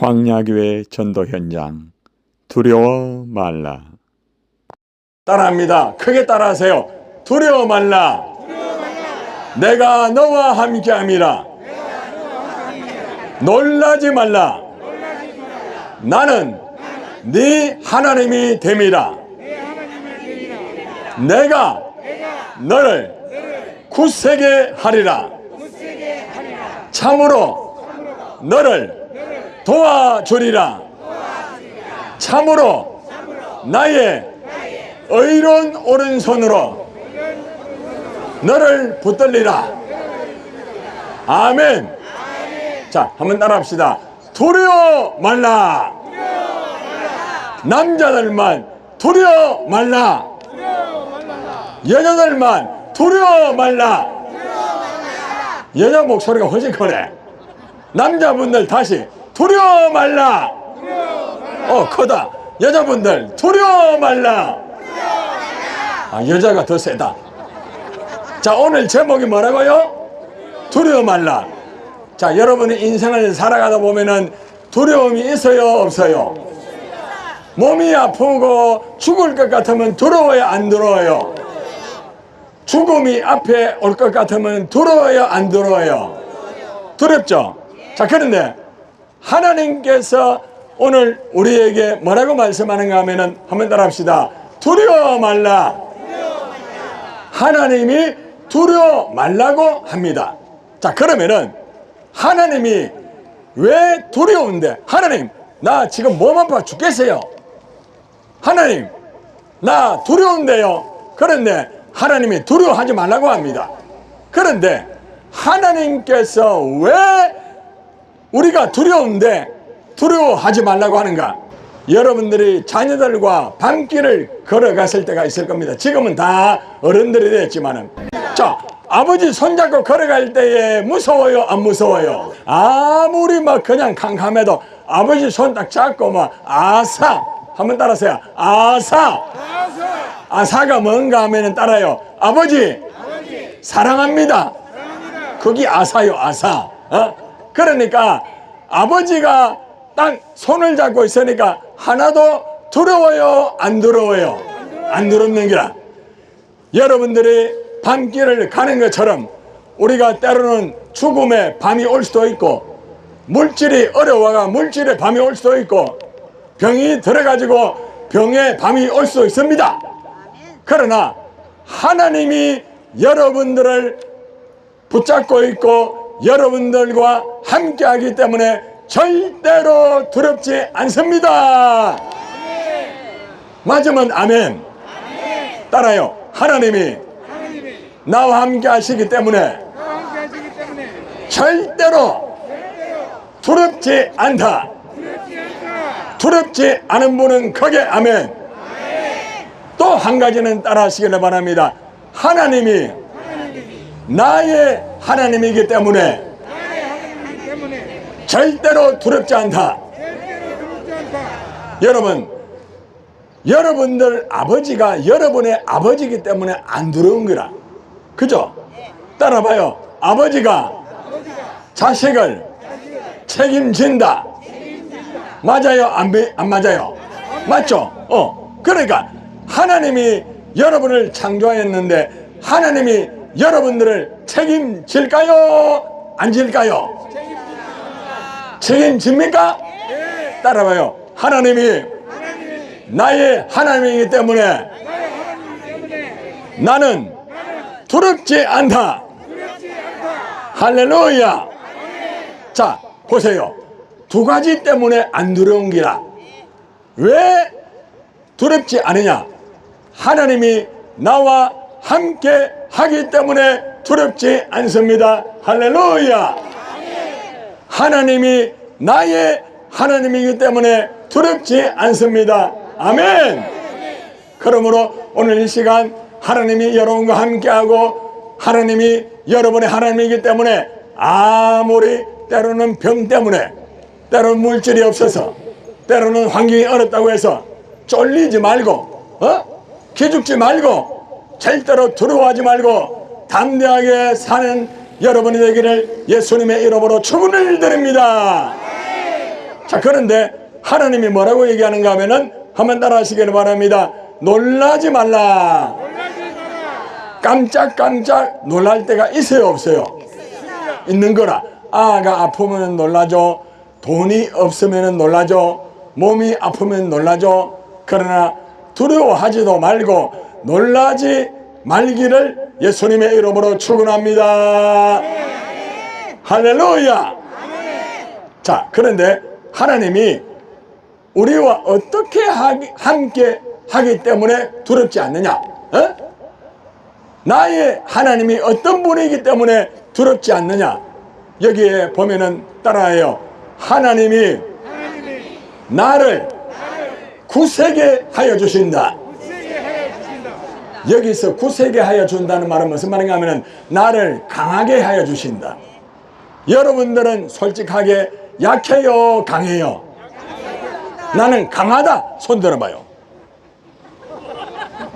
광야교회 전도 현장 두려워 말라 따라합니다. 크게 따라하세요. 두려워 말라. 내가 너와 함께함이라. 놀라지 말라. 나는 네 하나님이 됨이라. 내가 너를 굳세게 하리라. 참으로 너를 도와주리라. 참으로 나의 의로운 오른손으로 너를 붙들리라. 아멘. 자, 한번 따라합시다. 두려워 말라. 남자들만 두려워 말라. 여자들만 두려워 말라. 여자 목소리가 훨씬 크네. 남자분들 다시 두려워 말라. 어, 크다. 여자분들 두려워 말라. 아, 여자가 더 세다. 자, 오늘 제목이 뭐라고요? 두려워 말라. 자, 여러분의 인생을 살아가다 보면은 두려움이 있어요, 없어요? 몸이 아프고 죽을 것 같으면 두려워요, 안 두려워요? 죽음이 앞에 올 것 같으면 두려워요, 안 두려워요? 두렵죠? 자, 그런데 하나님께서 오늘 우리에게 뭐라고 말씀하는가 하면은 한번 따라합시다. 두려워 말라. 하나님이 두려워 말라고 합니다. 자, 그러면은 하나님이 왜 두려운데? 하나님, 나 지금 몸 아파 죽겠어요. 하나님, 나 두려운데요. 그런데 하나님이 두려워하지 말라고 합니다. 그런데 하나님께서 왜 우리가 두려운데 두려워하지 말라고 하는가? 여러분들이 자녀들과 밤길을 걸어갔을 때가 있을 겁니다. 지금은 다 어른들이 됐지만은. 자, 아버지 손잡고 걸어갈 때에 무서워요? 안 무서워요? 아무리 막 그냥 캄캄해도 아버지 손 딱 잡고 막 아사. 한번 따라하세요. 아사. 아사가 뭔가 하면은 따라요. 아버지, 사랑합니다. 그게 아사요, 아사. 어? 그러니까 아버지가 딱 손을 잡고 있으니까 하나도 두려워요, 안 두려워요? 안 두렵는 기라. 여러분들이 밤길을 가는 것처럼 우리가 때로는 죽음의 밤이 올 수도 있고 물질이 어려워가 물질의 밤이 올 수도 있고 병이 들어가지고 병의 밤이 올수 있습니다. 그러나 하나님이 여러분들을 붙잡고 있고 여러분들과 함께 하기 때문에 절대로 두렵지 않습니다. 맞으면 아멘. 따라요. 하나님이 나와 함께 하시기 때문에 절대로 두렵지 않다. 두렵지 않은 분은 크게 아멘. 또 한 가지는 따라 하시기를 바랍니다. 하나님이 나의 하나님이기 때문에 절대로 두렵지 않다. 여러분, 여러분들 아버지가 여러분의 아버지이기 때문에 안 두려운 거라. 그죠? 따라봐요. 아버지가 자식을 책임진다. 맞아요? 안, 비- 안 맞아요? 맞죠? 어. 그러니까 하나님이 여러분을 창조했는데 하나님이 여러분들을 책임질까요? 안 질까요? 책임집니까? 따라봐요. 하나님이 나의 하나님이기 때문에 나는 두렵지 않다. 할렐루야. 자, 보세요. 두 가지 때문에 안 두려운 기라. 왜 두렵지 않으냐? 하나님이 나와 함께 하기 때문에 두렵지 않습니다. 할렐루야. 하나님이 나의 하나님이기 때문에 두렵지 않습니다. 아멘. 그러므로 오늘 이 시간 하나님이 여러분과 함께하고 하나님이 여러분의 하나님이기 때문에 아무리 때로는 병 때문에 때로는 물질이 없어서 때로는 환경이 어렵다고 해서 쫄리지 말고 어? 기죽지 말고 절대로 두려워하지 말고 담대하게 사는 여러분이 되기를 예수님의 이름으로 축원을 드립니다. 자, 그런데 하나님이 뭐라고 얘기하는가 하면은 한번 따라 하시기를 바랍니다. 놀라지 말라. 깜짝깜짝 놀랄 때가 있어요, 없어요? 있는 거라. 아가 아프면 놀라죠. 돈이 없으면 놀라죠. 몸이 아프면 놀라죠. 그러나 두려워하지도 말고 놀라지 말기를 예수님의 이름으로 축원합니다. 할렐루야. 자, 그런데 하나님이 우리와 어떻게 하기, 함께 하기 때문에 두렵지 않느냐? 어? 나의 하나님이 어떤 분이기 때문에 두렵지 않느냐? 여기에 보면은 따라해요. 하나님이 나를 구세게 하여 주신다. 여기서 구세게 하여 준다는 말은 무슨 말인가 하면은 나를 강하게 하여 주신다. 여러분들은 솔직하게 약해요, 강해요? 나는 강하다. 손 들어봐요.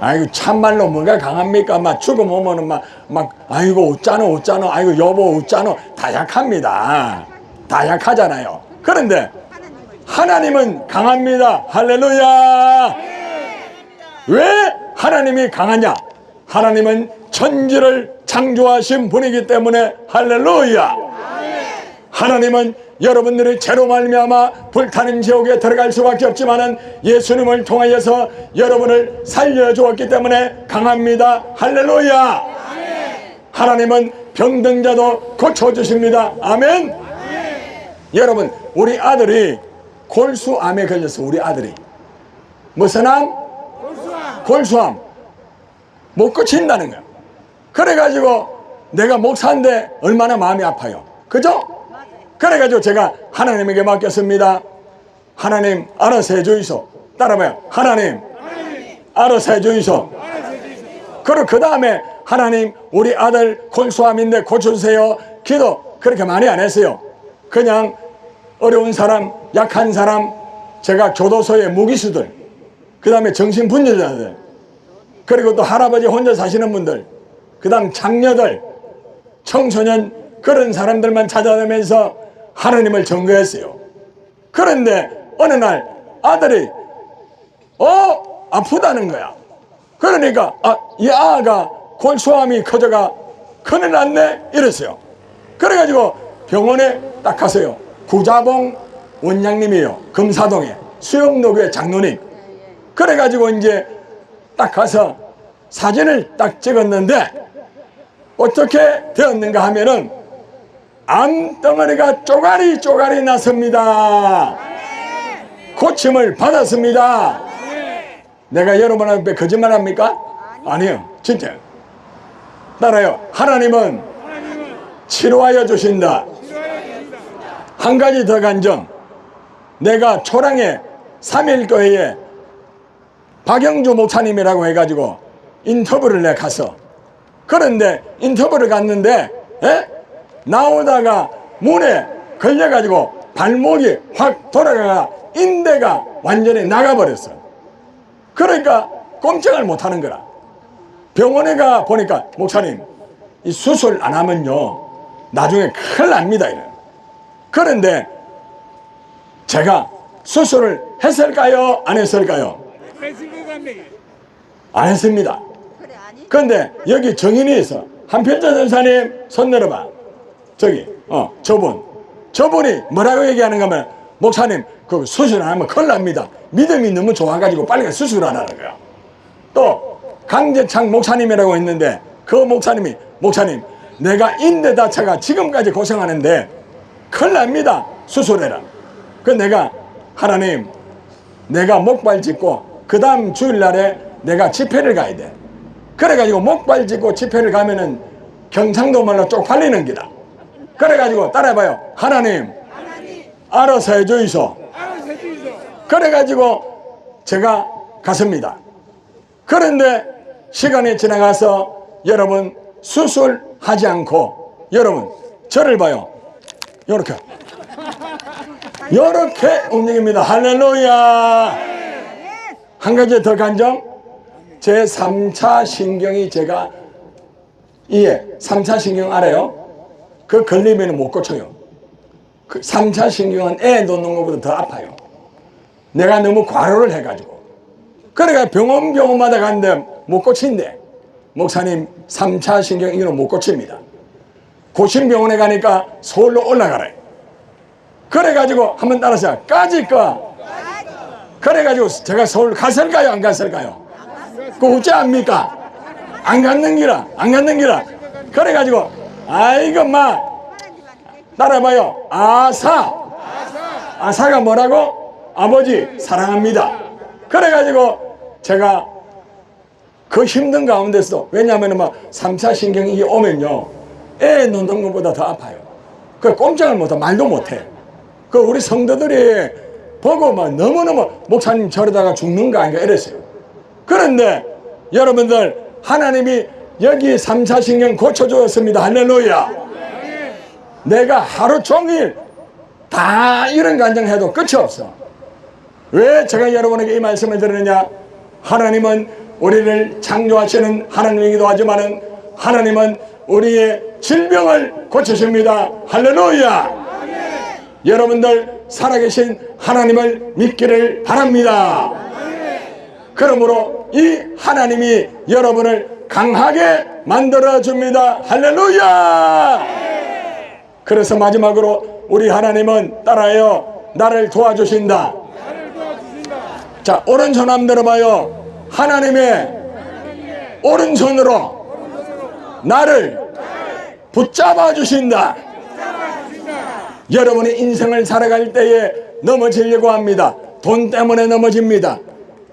아이고 참말로 뭐가 강합니까? 막 죽음 오면은 막, 막 아이고 웃잖아 웃잖아 아이고 여보 웃잖아 다 약합니다. 다 약하잖아요. 그런데 하나님은 강합니다. 할렐루야. 왜 하나님이 강하냐? 하나님은 천지를 창조하신 분이기 때문에 할렐루야. 하나님은 여러분들이 죄로 말미암아 불타는 지옥에 들어갈 수밖에 없지만은 예수님을 통하여서 여러분을 살려 주었기 때문에 강합니다. 할렐루야. 하나님은 병든 자도 고쳐 주십니다. 아멘. 여러분 우리 아들이 골수암에 걸렸어. 우리 아들이 무슨 암? 골수암. 못 고친다는 거야. 그래가지고 내가 목사인데 얼마나 마음이 아파요. 그죠? 그래가지고 제가 하나님에게 맡겼습니다. 하나님 알아서 해주이소. 따라봐요. 하나님 알아서 해주이소. 그리고 그 다음에 하나님 우리 아들 골수암인데 고쳐주세요. 기도 그렇게 많이 안 했어요. 그냥 어려운 사람, 약한 사람, 제가 교도소의 무기수들, 그 다음에 정신분열자들, 그리고 또 할아버지 혼자 사시는 분들, 그 다음 장녀들, 청소년 그런 사람들만 찾아다니면서 하나님을 증거했어요. 그런데 어느 날 아들이 어 아프다는 거야. 그러니까 아, 이 아가 골수암이 커져가 큰일 났네 이랬어요. 그래가지고 병원에 딱 가세요. 구자봉 원장님이요. 금사동에 수영노교회 장로님. 그래가지고 이제 딱 가서 사진을 딱 찍었는데 어떻게 되었는가 하면은 암 덩어리가 쪼가리 쪼가리 났습니다. 고침을 받았습니다. 내가 여러분 앞에 거짓말 합니까? 아니요. 진짜. 따라요. 하나님은 치료하여 주신다. 한 가지 더 간점. 내가 초랑에 3일 교회에 박영주 목사님이라고 해가지고 인터뷰를 내 가서 그런데 인터뷰를 갔는데 에? 나오다가 문에 걸려가지고 발목이 확 돌아가가 인대가 완전히 나가버렸어. 그러니까 꼼짝을 못하는 거라. 병원에 가 보니까 목사님 이 수술 안 하면요 나중에 큰일 납니다. 이래. 그런데 제가 수술을 했을까요? 안 했을까요? 안 했습니다. 그런데 여기 정인이 있어. 한편자 전사님 손 내려봐. 저기 어 저분 저분이 뭐라고 얘기하는가 하면 목사님 그 수술 안 하면 큰일 납니다. 믿음이 너무 좋아가지고 빨리 수술 안 하는 거야. 또 강재창 목사님이라고 있는데 그 목사님이 목사님 내가 인대 다쳐가 지금까지 고생하는데 큰일 납니다. 수술해라. 그 내가 하나님 내가 목발 짚고 그 다음 주일날에 내가 집회를 가야 돼. 그래가지고 목발 짚고 집회를 가면은 경상도 말로 쪽팔리는 기다. 그래가지고 따라해봐요. 하나님 알아서 해주이소. 그래가지고 제가 갔습니다. 그런데 시간이 지나가서 여러분 수술하지 않고 여러분 저를 봐요. 요렇게 요렇게 움직입니다. 할렐루야. 한 가지 더 간정. 제 3차 신경이 제가 이해 3차 신경 알아요? 그 걸리면 못 고쳐요. 그 3차 신경은 애 놓는 것보다 더 아파요. 내가 너무 과로를 해가지고. 그러니까 병원 병원마다 갔는데 못 고친대. 목사님 3차 신경 이거는 못 고칩니다. 고심병원에 가니까 서울로 올라가래. 그래가지고 한번 따라서 까짓까. 그래가지고 제가 서울 갔을까요? 안 갔을까요? 그 어째 압니까? 안 갔는 기라, 안 갔는 기라. 그래가지고, 아이고, 마. 따라봐요. 아사. 아사가 뭐라고? 아버지, 사랑합니다. 그래가지고 제가 그 힘든 가운데서도, 왜냐하면 막 3차 신경이 오면요. 애 것보다 더 아파요. 그 꼼짝을 못해, 말도 못해. 그 우리 성도들이 보고 막 너무너무 목사님 저러다가 죽는 거 아닌가 이랬어요. 그런데 여러분들 하나님이 여기 3차 신경 고쳐주었습니다. 할렐루야. 내가 하루 종일 다 이런 간증해도 끝이 없어. 왜 제가 여러분에게 이 말씀을 드리느냐? 하나님은 우리를 창조하시는 하나님이기도 하지만은 하나님은 우리의 질병을 고치십니다. 할렐루야. 여러분들 살아계신 하나님을 믿기를 바랍니다. 그러므로 이 하나님이 여러분을 강하게 만들어 줍니다. 할렐루야! 그래서 마지막으로 우리 하나님은 따라요. 나를 도와주신다. 자, 오른손 한번 들어봐요. 하나님의 오른손으로 나를 붙잡아 주신다. 여러분이 인생을 살아갈 때에 넘어지려고 합니다. 돈 때문에 넘어집니다.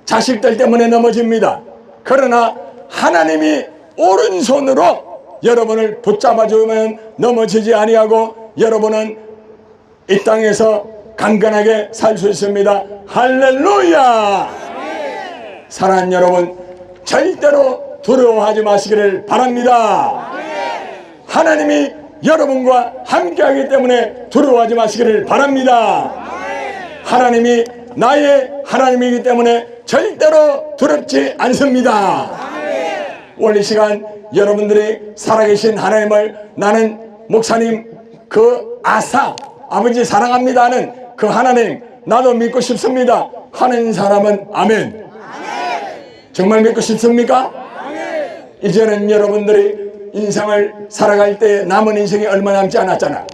자식들 때문에 넘어집니다. 그러나 하나님이 오른손으로 여러분을 붙잡아 주면 넘어지지 아니하고 여러분은 이 땅에서 강건하게 살 수 있습니다. 할렐루야! 사랑하는 여러분, 절대로 두려워하지 마시기를 바랍니다. 하나님이 여러분과 함께하기 때문에 두려워하지 마시기를 바랍니다. 하나님이 나의 하나님이기 때문에 절대로 두렵지 않습니다. 오늘 이 시간 여러분들이 살아계신 하나님을 나는 목사님 그 아사 아버지 사랑합니다는 그 하나님 나도 믿고 싶습니다 하는 사람은 아멘. 정말 믿고 싶습니까? 이제는 여러분들이 인생을 살아갈 때 남은 인생이 얼마 남지 않았잖아.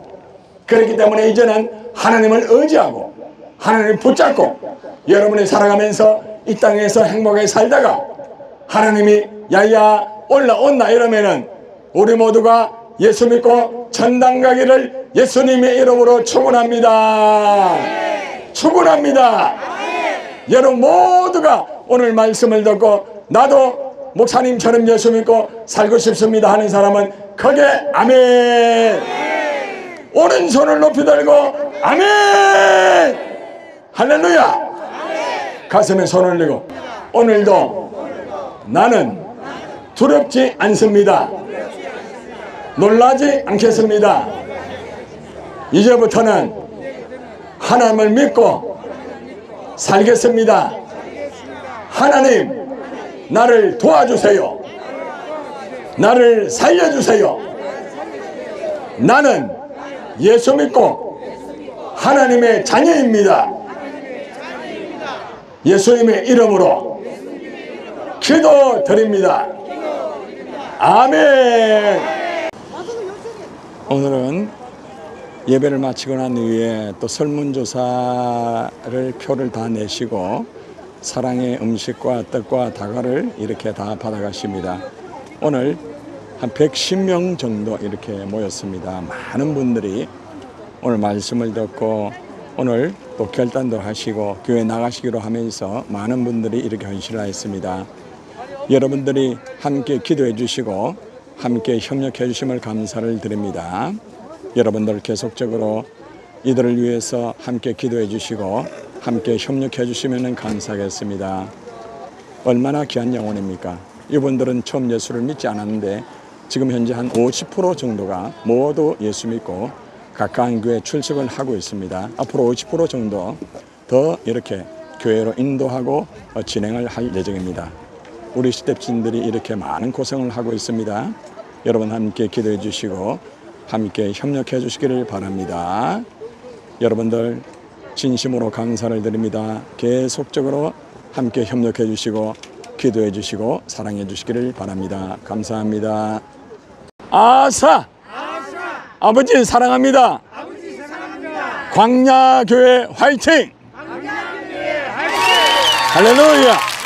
그렇기 때문에 이제는 하나님을 의지하고 하나님을 붙잡고 여러분이 살아가면서 이 땅에서 행복하게 살다가 하나님이 야야 올라온다 이러면은 우리 모두가 예수 믿고 천당 가기를 예수님의 이름으로 축원합니다. 축원합니다. 여러분 모두가 오늘 말씀을 듣고 나도 목사님처럼 예수 믿고 살고 싶습니다 하는 사람은 크게 아멘. 오른손을 높이 들고 아멘. 할렐루야. 가슴에 손을 올리고 오늘도 나는 두렵지 않습니다. 놀라지 않겠습니다. 이제부터는 하나님을 믿고 살겠습니다. 하나님, 나를 도와주세요. 나를 살려주세요. 나는 예수 믿고 하나님의 자녀입니다. 예수님의 이름으로 기도 드립니다. 아멘. 오늘은 예배를 마치고 난 후에 또 설문조사를 표를 다 내시고 사랑의 음식과 떡과 다과를 이렇게 다 받아가십니다. 오늘 한 110명 정도 이렇게 모였습니다. 많은 분들이 오늘 말씀을 듣고 오늘 또 결단도 하시고 교회 나가시기로 하면서 많은 분들이 이렇게 헌신을 했습니다. 여러분들이 함께 기도해 주시고 함께 협력해 주심을 감사를 드립니다. 여러분들 계속적으로 이들을 위해서 함께 기도해 주시고 함께 협력해 주시면 감사하겠습니다. 얼마나 귀한 영혼입니까? 이분들은 처음 예수를 믿지 않았는데 지금 현재 한 50% 정도가 모두 예수 믿고 각각 교회 출석을 하고 있습니다. 앞으로 50% 정도 더 이렇게 교회로 인도하고 어, 진행을 할 예정입니다. 우리 스텝진들이 이렇게 많은 고생을 하고 있습니다. 여러분 함께 기도해 주시고 함께 협력해 주시기를 바랍니다. 여러분들 진심으로 감사를 드립니다. 계속적으로 함께 협력해 주시고 기도해 주시고 사랑해 주시기를 바랍니다. 감사합니다. 아사! 아버지 사랑합니다. 광야교회 화이팅! 할렐루야!